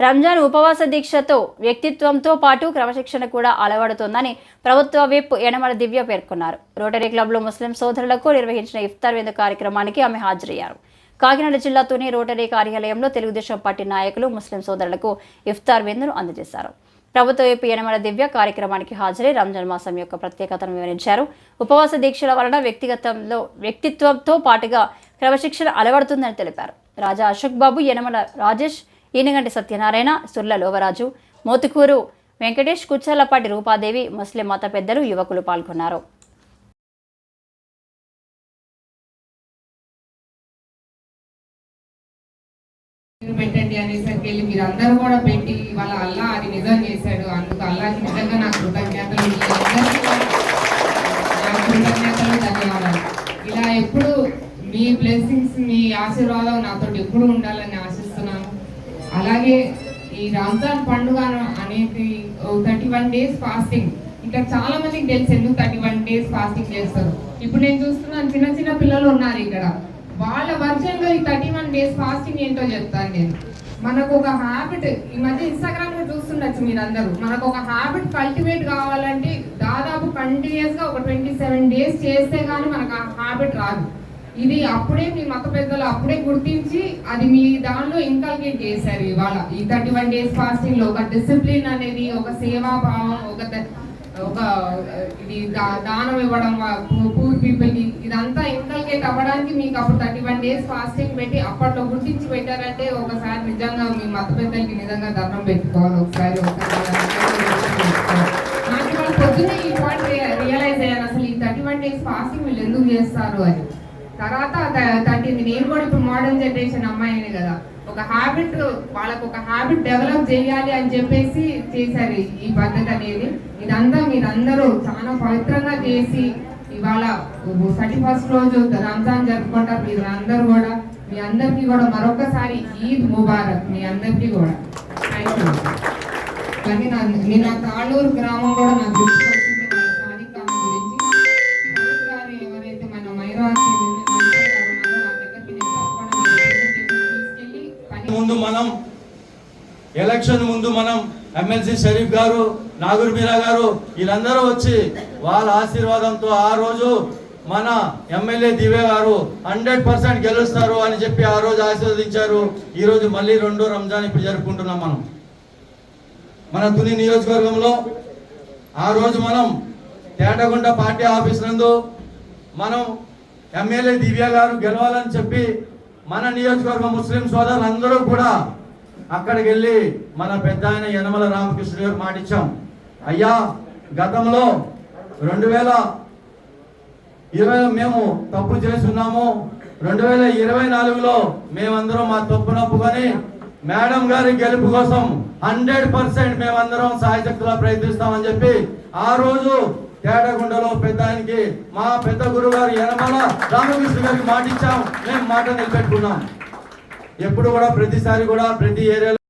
రంజాన్ ఉపవాస దీక్షతో వ్యక్తిత్వంతో పాటు క్రమశిక్షణ కూడా అలవడుతోందని ప్రభుత్వ విప్ యనమల దివ్య పేర్కొన్నారు. రోటరీ క్లబ్లో ముస్లిం సోదరులకు నిర్వహించిన ఇఫ్తార్ విందు కార్యక్రమానికి ఆమె హాజరయ్యారు. కాకినాడ జిల్లాతోని రోటరీ కార్యాలయంలో తెలుగుదేశం పార్టీ నాయకులు ముస్లిం సోదరులకు ఇఫ్తార్ విందును అందజేశారు. ప్రభుత్వ వైపు యనమల దివ్య కార్యక్రమానికి హాజరై రంజాన్ మాసం యొక్క ప్రత్యేకతను వివరించారు. ఉపవాస దీక్షల వలన వ్యక్తిగతంలో వ్యక్తిత్వంతో పాటుగా క్రమశిక్షణ అలవడుతుందని తెలిపారు. రాజా అశోక్ బాబు యనమల రాజేష్ ఈనగంటి సత్యనారాయణ సుర్ల లోవరాజు మోతుకూరు వెంకటేష్ కుచ్చాలపాటి రూపాదేవి ముస్లిం మత పెద్దలు యువకులు పాల్గొన్నారు. పెట్టండి అనేసరికి వెళ్ళి మీరు అందరూ కూడా పెట్టి వాళ్ళ అల్లా అది నిజం చేశాడు. అందుకు అల్లాకి నిజంగా నా కృతజ్ఞతలు నా కృతజ్ఞతలు ధన్యవాదాలు. ఇలా ఎప్పుడు మీ బ్లెస్సింగ్స్ మీ ఆశీర్వాదం నాతో ఎప్పుడు ఉండాలని ఆశిస్తున్నాను. అలాగే ఈ రంజాన్ పండుగ అనేది థర్టీ వన్ డేస్ ఫాస్టింగ్ ఇంకా చాలా మందికి తెలుసు ఎందుకు థర్టీ వన్ డేస్ ఫాస్టింగ్ చేస్తారు. ఇప్పుడు నేను చూస్తున్నాను చిన్న చిన్న పిల్లలు ఉన్నారు ఇక్కడ. వాళ్ళ వర్జన్లో ఈ థర్టీ వన్ డేస్ ఫాస్టింగ్ ఏంటో చెప్తాను నేను. మనకు ఒక హ్యాబిట్ ఈ మధ్య ఇన్స్టాగ్రామ్లో చూస్తుండొచ్చు మీరందరూ. మనకు ఒక హ్యాబిట్ కల్టివేట్ కావాలంటే దాదాపు కంటిన్యూస్గా ఒక ట్వంటీ సెవెన్ డేస్ చేస్తే గానీ మనకు ఆ హ్యాబిట్ రాదు. ఇది అప్పుడే మీ మత పెద్దలు అప్పుడే గుర్తించి అది మీ దానిలో ఇంకల్కేట్ చేశారు ఇవాళ. ఈ థర్టీ వన్ డేస్ ఫాస్టింగ్లో ఒక డిసిప్లిన్ అనేది ఒక సేవా భావం ఒక ఒక ఇది దానం ఇవ్వడం పూర్ పీపుల్కి ఇదంతా ఇంకల్కేట్ అవ్వడానికి మీకు అప్పుడు థర్టీ వన్ డేస్ ఫాస్టింగ్ పెట్టి అప్పట్లో గుర్తించి పెట్టారంటే ఒకసారి నిజంగా మీ మత పెద్దలకి నిజంగా దండం పెట్టుకోవాలి ఒకసారి నాకు ఇవాళ పొద్దున్నే ఈ పాయింట్ రియలైజ్ అయ్యాను అసలు ఈ థర్టీ వన్ డేస్ ఫాస్టింగ్ వీళ్ళు ఎందుకు చేస్తారు అని. తర్వాత తగ్గింది నేను కూడా ఇప్పుడు మోడర్న్ జనరేషన్ అమ్మాయిని కదా. ఒక హ్యాబిట్ వాళ్ళకు ఒక హ్యాబిట్ డెవలప్ చేయాలి అని చెప్పేసి చేశారు ఈ- ఈ పద్ధతి అనేది. ఇదంతా మీరందరూ చాలా పవిత్రంగా చేసి ఇవాళ థర్టీ ఫస్ట్ రోజు రంజాన్ జరుపుకుంటారు మీరు అందరూ కూడా. మీ అందరికీ కూడా మరొకసారి ఈద్ ముబారక్ మీ అందరికీ కూడా. థ్యాంక్ యూ కానీ నా నేను నా తాళూరు గ్రామం కూడా నాకు ముందు మనం ఎలక్షన్ ముందు మనం ఎమ్మెల్సీ షరీఫ్ గారు నాగూర్ మీరా గారు వీళ్ళందరూ వచ్చి వాళ్ళ ఆశీర్వాదంతో ఆ రోజు మన ఎమ్మెల్యే దివ్య గారు హండ్రెడ్ పర్సెంట్ గెలుస్తారు అని చెప్పి ఆ రోజు ఆశీర్వదించారు. ఈరోజు మళ్ళీ రెండో రంజాన్ ఇప్పుడు జరుపుకుంటున్నాం మనం. మన తుని నియోజకవర్గంలో ఆ రోజు మనం తేటగుంట పార్టీ ఆఫీస్ నందు మనం ఎమ్మెల్యే దివ్య గారు గెలవాలని చెప్పి మన నియోజకవర్గ ముస్లిం సోదరులందరూ కూడా అక్కడికి వెళ్ళి మన పెద్ద ఆయన యనమల రామకృష్ణ గారు మాటిచ్చాం. అయ్యా గతంలో రెండు వేల ఇరవై మేము తప్పు చేస్తున్నాము. రెండు వేల ఇరవై నాలుగులో మేమందరం మా తప్పు నొప్పుకొని మేడం గారి గెలుపు కోసం హండ్రెడ్ పర్సెంట్ మేమందరం సాయశక్తిలో ప్రయత్నిస్తామని చెప్పి ఆ రోజు తేటగుండలో పెద్ద ఆయనకి మా పెద్ద గురువు గారు యనమల రామకృష్ణ గారికి మాట మేము మాట నిలబెట్టుకున్నాం. ఎప్పుడు కూడా ప్రతిసారి కూడా ప్రతి ఏరియాలో